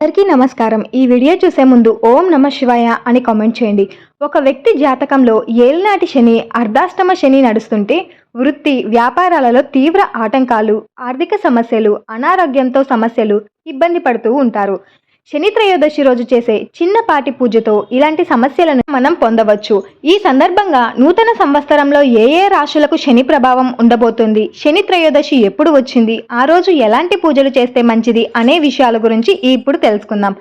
అందరికీ నమస్కారం. ఈ వీడియో చూసే ముందు ఓం నమ శివాయ అని కామెంట్ చేయండి. ఒక వ్యక్తి జాతకంలో ఏలినాటి శని అర్ధాష్టమ శని నడుస్తుంటే వృత్తి వ్యాపారాలలో తీవ్ర ఆటంకాలు ఆర్థిక సమస్యలు అనారోగ్యంతో సమస్యలు ఇబ్బంది పడుతూ ఉంటారు. శని త్రయోదశి రోజు చేసే చిన్నపాటి పూజతో ఇలాంటి సమస్యలను మనం పొందవచ్చు. ఈ సందర్భంగా నూతన సంవత్సరంలో ఏ ఏ రాశులకు శని ప్రభావం ఉండబోతుంది? శని త్రయోదశి ఎప్పుడు వచ్చింది? ఆ రోజు ఎలాంటి పూజలు చేస్తే మంచిది అనే విషయాల గురించి ఇప్పుడు తెలుసుకుందాం.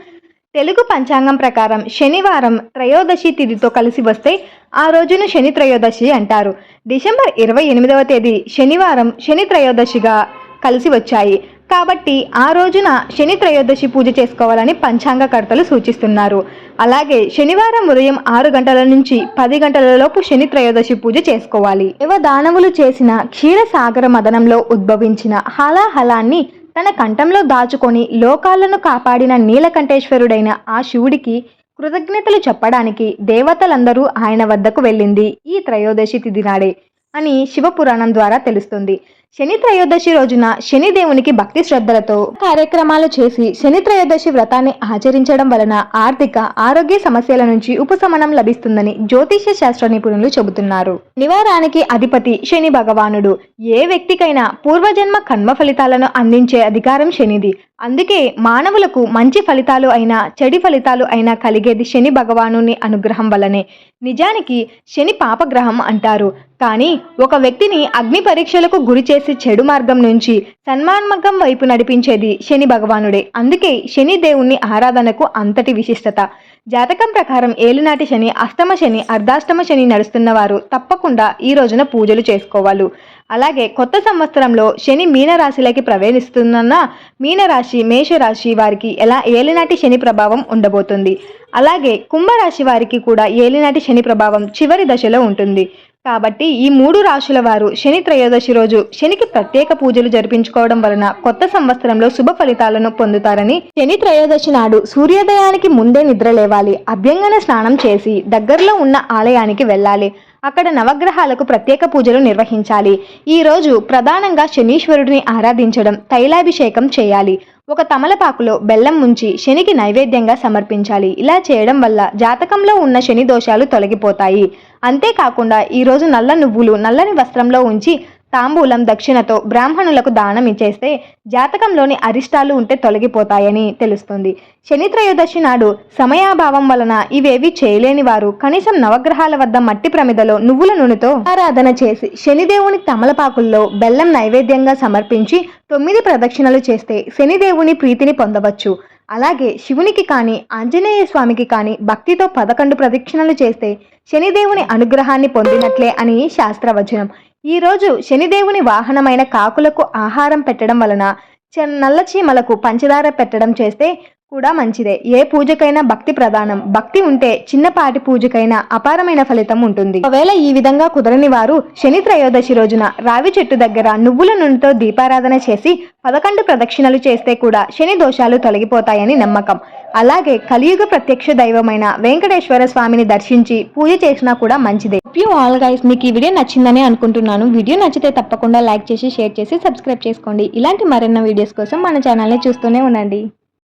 తెలుగు పంచాంగం ప్రకారం శనివారం త్రయోదశి తిథితో కలిసి వస్తే ఆ రోజును శని త్రయోదశి అంటారు. డిసెంబర్ ఇరవై ఎనిమిదవ తేదీ శనివారం శని త్రయోదశిగా కలిసి వచ్చాయి. కాబట్టి ఆ రోజున శని త్రయోదశి పూజ చేసుకోవాలని పంచాంగకర్తలు సూచిస్తున్నారు. అలాగే శనివారం ఉదయం ఆరు గంటల నుంచి పది గంటలలోపు శని త్రయోదశి పూజ చేసుకోవాలి. దేవ దానవులు చేసిన క్షీరసాగర మదనంలో ఉద్భవించిన హలాహలాన్ని తన కంఠంలో దాచుకొని లోకాలను కాపాడిన నీలకంఠేశ్వరుడైన ఆ శివుడికి కృతజ్ఞతలు చెప్పడానికి దేవతలందరూ ఆయన వద్దకు వెళ్ళింది ఈ త్రయోదశి తిథి నాడే అని శివపురాణం ద్వారా తెలుస్తుంది. శని త్రయోదశి రోజున శని దేవునికి భక్తి శ్రద్ధలతో కార్యక్రమాలు చేసి శని త్రయోదశి వ్రతాన్ని ఆచరించడం వలన ఆర్థిక ఆరోగ్య సమస్యల నుంచి ఉపశమనం లభిస్తుందని జ్యోతిష్య శాస్త్ర నిపుణులు చెబుతున్నారు. నివారానికి అధిపతి శని భగవానుడు. ఏ వ్యక్తికైనా పూర్వజన్మ కర్మ ఫలితాలను అందించే అధికారం శనిది. అందుకే మానవులకు మంచి ఫలితాలు అయినా చెడి ఫలితాలు అయినా కలిగేది శని భగవాను అనుగ్రహం వల్లనే నిజానికి శని పాపగ్రహం అంటారు. కానీ ఒక వ్యక్తిని అగ్ని పరీక్షలకు గురి చేసి చెడు మార్గం నుంచి సన్మార్గం వైపు నడిపించేది శని భగవానుడే. అందుకే శని దేవుణ్ణి ఆరాధనకు అంతటి విశిష్టత. జాతకం ప్రకారం ఏలినాటి శని అష్టమ శని అర్ధాష్టమ శని నడుస్తున్న వారు తప్పకుండా ఈ రోజున పూజలు చేసుకోవాలి. అలాగే కొత్త సంవత్సరంలో శని మీనరాశిలోకి ప్రవేశిస్తున్న మీనరాశి మేషరాశి వారికి ఎలా ఏలినాటి శని ప్రభావం ఉండబోతుంది? అలాగే కుంభరాశి వారికి కూడా ఏలినాటి శని ప్రభావం చివరి దశలో ఉంటుంది. కాబట్టి ఈ మూడు రాశుల వారు శని త్రయోదశి రోజు శనికి ప్రత్యేక పూజలు జరిపించుకోవడం వలన కొత్త సంవత్సరంలో శుభ ఫలితాలను పొందుతారని శని త్రయోదశి నాడు సూర్యోదయానికి ముందే నిద్ర లేవాలి అభ్యంగన స్నానం చేసి దగ్గరలో ఉన్న ఆలయానికి వెళ్ళాలి అక్కడ నవగ్రహాలకు ప్రత్యేక పూజలు నిర్వహించాలి. ఈ రోజు ప్రధానంగా శనీశ్వరుడిని ఆరాధించడం తైలాభిషేకం చేయాలి. ఒక తమలపాకులో బెల్లం ముంచి శనికి నైవేద్యంగా సమర్పించాలి. ఇలా చేయడం వల్ల జాతకంలో ఉన్న శని దోషాలు తొలగిపోతాయి. అంతేకాకుండా ఈరోజు నల్ల నువ్వులు నల్లని వస్త్రంలో ఉంచి తాంబూలం దక్షిణతో బ్రాహ్మణులకు దానం ఇచ్చేస్తే జాతకంలోని అరిష్టాలు ఉంటే తొలగిపోతాయని తెలుస్తుంది. శని త్రయోదశి నాడు సమయాభావం వలన ఇవేవి చేయలేని వారు కనీసం నవగ్రహాల వద్ద మట్టి ప్రమిదలో నువ్వుల నూనెతో ఆరాధన చేసి శనిదేవుని తమలపాకుల్లో బెల్లం నైవేద్యంగా సమర్పించి తొమ్మిది ప్రదక్షిణలు చేస్తే శనిదేవుని ప్రీతిని పొందవచ్చు. అలాగే శివునికి కానీ ఆంజనేయ స్వామికి కానీ భక్తితో పదకొండు ప్రదక్షిణలు చేస్తే శనిదేవుని అనుగ్రహాన్ని పొందినట్లే అని శాస్త్రవచనం. ఈరోజు శనిదేవుని వాహనమైన కాకులకు ఆహారం పెట్టడం వలన చ- నల్ల చీమలకు పంచదార పెట్టడం చేస్తే కూడా మంచిదే. ఏ పూజకైనా భక్తి ప్రధానం. భక్తి ఉంటే చిన్నపాటి పూజకైనా అపారమైన ఫలితం ఉంటుంది. ఒకవేళ ఈ విధంగా కుదరని వారు శని త్రయోదశి రోజున రావి చెట్టు దగ్గర నువ్వుల నూనెతో దీపారాధన చేసి పదకొండు ప్రదక్షిణలు చేస్తే కూడా శని దోషాలు తొలగిపోతాయని నమ్మకం. అలాగే కలియుగ ప్రత్యక్ష దైవమైన వెంకటేశ్వర స్వామిని దర్శించి పూజ చేసినా కూడా మంచిదే. యూ ఆల్ గైస్ మీకు ఈ వీడియో నచ్చిందని అనుకుంటున్నాను. వీడియో నచ్చితే తప్పకుండా లైక్ చేసి షేర్ చేసి సబ్స్క్రైబ్ చేసుకోండి. ఇలాంటి మరెన్నో వీడియోస్ కోసం మన ఛానల్ని చూస్తూనే ఉండండి.